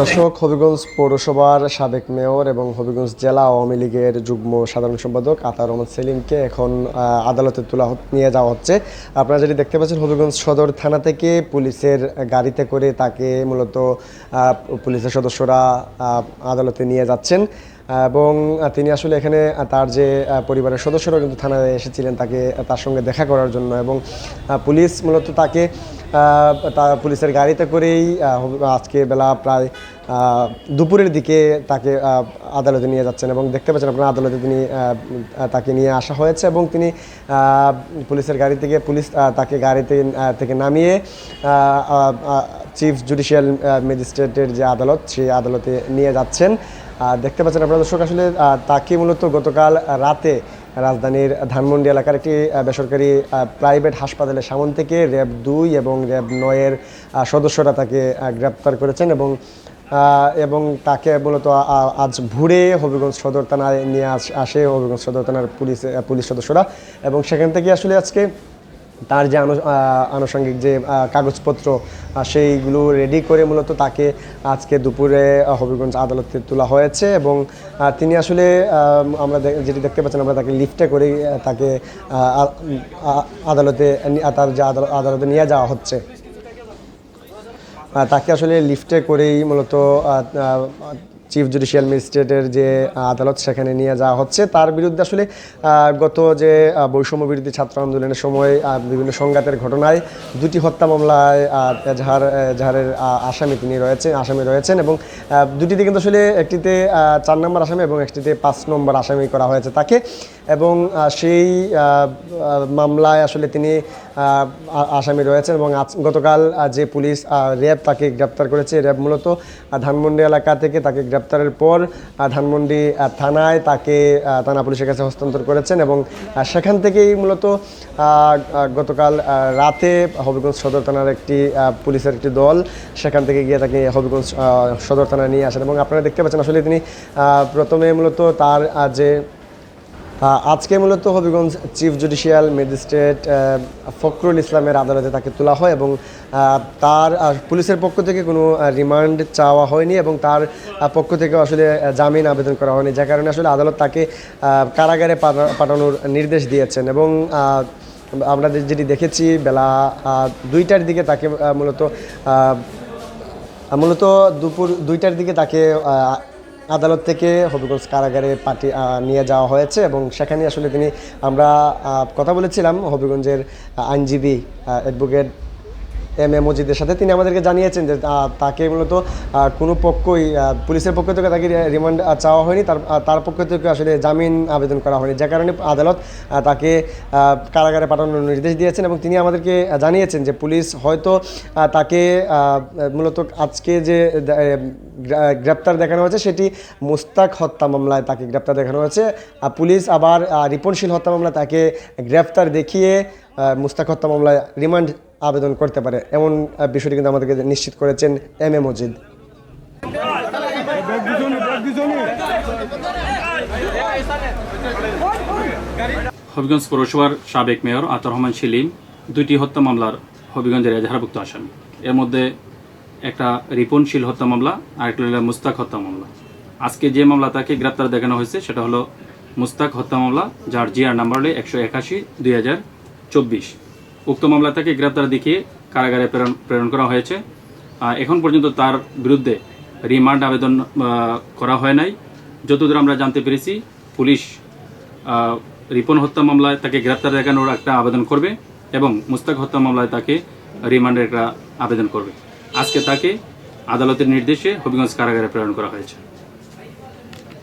দর্শক, হবিগঞ্জ পৌরসভার সাবেক মেয়র এবং হবিগঞ্জ জেলা আওয়ামী লীগের যুগ্ম সাধারণ সম্পাদক আতার রহমান সেলিমকে এখন আদালতে তোলা নিয়ে যাওয়া হচ্ছে। আপনারা যেটি দেখতে পাচ্ছেন, হবিগঞ্জ সদর থানা থেকে পুলিশের গাড়িতে করে তাকে মূলত পুলিশের সদস্যরা আদালতে নিয়ে যাচ্ছেন। এবং তিনি আসলে এখানে তার যে পরিবারের সদস্যরাও কিন্তু থানায় এসেছিলেন তাকে, তার সঙ্গে দেখা করার জন্য। এবং পুলিশ মূলত তাকে তা পুলিশের গাড়িতে করেই আজকে বেলা প্রায় দুপুরের দিকে তাকে আদালতে নিয়ে যাচ্ছেন এবং দেখতে পাচ্ছেন আপনার আদালতে তিনি তাকে নিয়ে আসা হয়েছে এবং তিনি পুলিশের গাড়ি থেকে পুলিশ তাকে গাড়িতে থেকে নামিয়ে চিফ জুডিশিয়াল ম্যাজিস্ট্রেটের যে আদালত, সেই আদালতে নিয়ে যাচ্ছেন। দেখতে পাচ্ছেন আপনারা দর্শক, আসলে তাকে মূলত গতকাল রাতে রাজধানীর ধানমন্ডি এলাকার একটি বেসরকারি প্রাইভেট হাসপাতালে সামন থেকে র্যাব দুই এবং র্যাব নয়ের সদস্যরা তাকে গ্রেপ্তার করেছেন এবং এবং তাকে মূলত আজ ভোরে হবিগঞ্জ সদর থানায় নিয়ে আস- হবিগঞ্জ সদর থানার পুলিশ পুলিশ সদস্যরা এবং সেখান থেকে আসলে আজকে তার যে আনু- আনুষঙ্গিক যে কাগজপত্র সেইগুলো রেডি করে মূলত তাকে আজকে দুপুরে হবিগঞ্জ আদালতে তোলা হয়েছে এবং তিনি আসলে আমরা যেটি দেখতে পাচ্ছেন, আমরা তাকে লিফটে করে তাকে আদালতে তার যে আদালতে নিয়ে যাওয়া হচ্ছে। তাকে আসলে লিফটে করেই মূলত চিফ জুডিশিয়াল ম্যাজিস্ট্রেটের যে আদালত সেখানে নিয়ে যাওয়া হচ্ছে। তার বিরুদ্ধে আসলে গত যে বৈষম্য বিরোধী ছাত্র আন্দোলনের সময় বিভিন্ন সংঘাতের ঘটনায় দুটি হত্যা মামলায় এজাহার, এজাহারের আসামি তিনি রয়েছেন আসামি রয়েছেন এবং দুটিতে কিন্তু আসলে একটিতে চার নম্বর আসামি এবং একটিতে পাঁচ নম্বর আসামি করা হয়েছে তাকে এবং সেই মামলায় আসলে তিনি আসামি রয়েছেন এবং গতকাল যে পুলিশ র্যাব তাকে গ্রেপ্তার করেছে। র্যাব মূলত ধানমন্ডি এলাকা থেকে তাকে গ্রেপ্তারের পর ধানমন্ডি থানায় তাকে থানা পুলিশের কাছে হস্তান্তর করেছেন এবং সেখান থেকেই মূলত গতকাল রাতে হবিগঞ্জ সদর থানার একটি পুলিশের একটি দল সেখান থেকে গিয়ে তাকে হবিগঞ্জ সদর থানায় নিয়ে আসেন এবং আপনারা দেখতে পাচ্ছেন আসলে তিনি প্রথমে মূলত তার যে আজকে মূলত Habiganj chief judicial magistrate Fakhrul ইসলামের আদালতে তাকে তোলা হয় এবং তার পুলিশের পক্ষ থেকে কোনো রিমান্ড চাওয়া হয়নি এবং তার পক্ষ থেকে আসলে জামিন আবেদন করা হয়নি। যার কারণে আসলে আদালত তাকে কারাগারে পাঠা- পাঠানোর নির্দেশ দিয়েছেন এবং আমরা যেটি দেখেছি বেলা দুইটার দিকে তাকে মূলত মূলত দুপুর দুইটার দিকে তাকে আদালত থেকে হবিগঞ্জ কারাগারে পাঠিয়ে নিয়ে যাওয়া হয়েছে এবং সেখানে আসলে তিনি আমরা কথা বলেছিলাম হবিগঞ্জের আইনজীবী অ্যাডভোকেট এম এ মজিদের সাথে। তিনি আমাদেরকে জানিয়েছেন যে তাকে মূলত কোনো পক্ষই পুলিশের পক্ষ থেকে তাকে রিমান্ড চাওয়া হয়নি। তার তার পক্ষ থেকে আসলে জামিন আবেদন করা হয়নি। যে কারণে আদালত তাকে কারাগারে পাঠানোর নির্দেশ দিয়েছেন এবং তিনি আমাদেরকে জানিয়েছেন যে, পুলিশ হয়তো তাকে মূলত আজকে যে গ্রেপ্তার দেখানো হয়েছে, সেটি মুস্তাক হত্যা মামলায় তাকে গ্রেপ্তার দেখানো হয়েছে। আর পুলিশ আবার রিপনশীল হত্যা মামলায় তাকে গ্রেপ্তার দেখিয়ে মুস্তাক হত্যা মামলায় রিমান্ড আবেদন করতে পারে। এমন বিষয়টি কিন্তু আমাদেরকে নিশ্চিত করেছেন এম এ মজিদ। হবিগঞ্জ পৌরসভার সাবেক মেয়র আতর রহমান সেলিম দুইটি হত্যা মামলার হবিগঞ্জের এজাহারভুক্ত আসামি এর মধ্যে একটা রিপনশীল হত্যা মামলা আর একটা হলো মুস্তাক হত্যা মামলা। আজকে যে মামলা তাকে গ্রেপ্তার দেখানো হয়েছে, সেটা হলো মুস্তাক হত্যা মামলা, যার জিআর নাম্বার হলো একশো একাশি দুই হাজার চব্বিশ। উক্ত মামলা তাকে গ্রেপ্তার দেখিয়ে কারাগারে প্রেরণ প্রেরণ করা হয়েছে। এখন পর্যন্ত তার বিরুদ্ধে রিমান্ড আবেদন করা হয় নাই। যতদূর আমরা জানতে পেরেছি, পুলিশ রিপন হত্যা মামলায় তাকে গ্রেপ্তার দেখানোর একটা আবেদন করবে এবং মুস্তাক হত্যা মামলায় তাকে রিমান্ডের একটা আবেদন করবে। আজকে তাকে আদালতের নির্দেশে হবিগঞ্জ কারাগারে প্রেরণ করা হয়েছে।